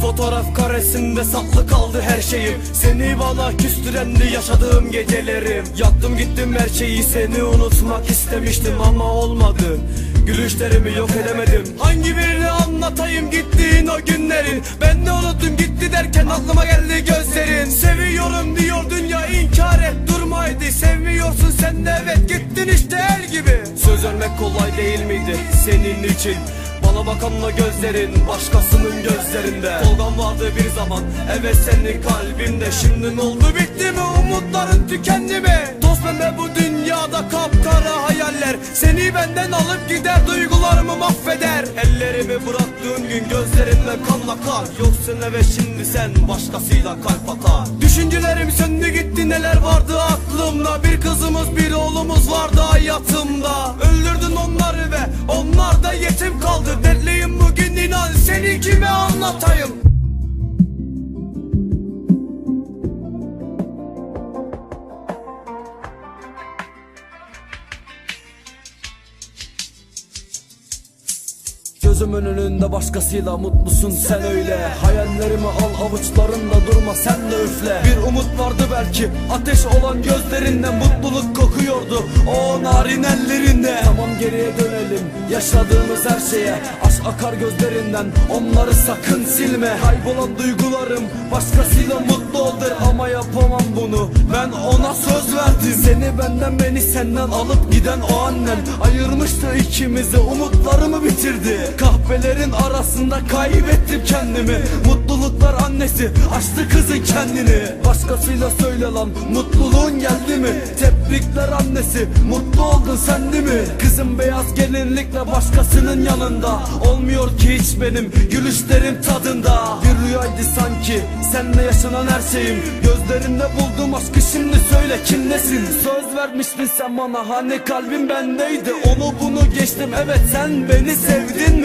fotoğraf karesinde saklı kaldı her şeyim. Seni bana küstürendi yaşadığım gecelerim. Yattım gittim her şeyi seni unutmak istemiştim ama olmadı. Gülüşlerimi yok edemedim. Hangi birini anlatayım gittiğin o günlerin? Ben de unuttum gitti derken aklıma geldi gözlerin. Seviyorum diyor dünya inkar et durmaydı Sevmiyorsun sen de evet gittin işte el gibi. Söz vermek kolay değil miydi senin için bana bakanla gözlerin başkasının gözlerinde. Tolgan vardı bir zaman evet senin kalbimde Şimdi ne oldu bitti mi umutların tükendi mi? Toz pembe bu dünyada kapkara hayaller. Seni benden alıp gider duygularımı mahveder. Ellerimi bıraktığın gün gözlerimle kan akar Yoksun evet şimdi sen başkasıyla kalp atar. Düşüncelerim söndü gitti neler vardı aklımda? Bir kızımız bir oğlumuz vardı hayatımda ve onlar da yetim kaldı. Dertliyim bugün inan. Seni kime anlatayım Gözümün önünde başkasıyla mutlusun sen öyle. Hayallerimi al avuçlarında durma sen de üfle. Bir umut vardı belki ateş olan gözlerinden Mutluluk kokuyordu. O narin ellerinde. Tamam geriye dönelim yaşadığımız her şeye. Aşk akar gözlerinden onları sakın silme. Kaybolan duygularım başkasıyla mutlu oldu Ama yapamam bunu. Ben ona söz verdim. Seni benden beni senden alıp giden o annen Ayırmıştı ikimizi umutlarımı bitirdi. Kahvelerin arasında kaybettim kendimi. Mutluluklar annesi açtı kızın kendini. Başkasıyla söyle lan mutluluğun geldi mi? Tebrikler annesi mutlu oldun sen değil mi? Kızım beyaz gelinlikle başkasının yanında. Olmuyor ki hiç benim gülüşlerim tadında. Bir rüyaydı sanki senle yaşanan her şeyim. Gözlerinde buldum aşkı şimdi söyle kim nesin? Söz vermiştin sen bana hani kalbim bendeydi? Onu bunu geçtim evet sen beni sevdin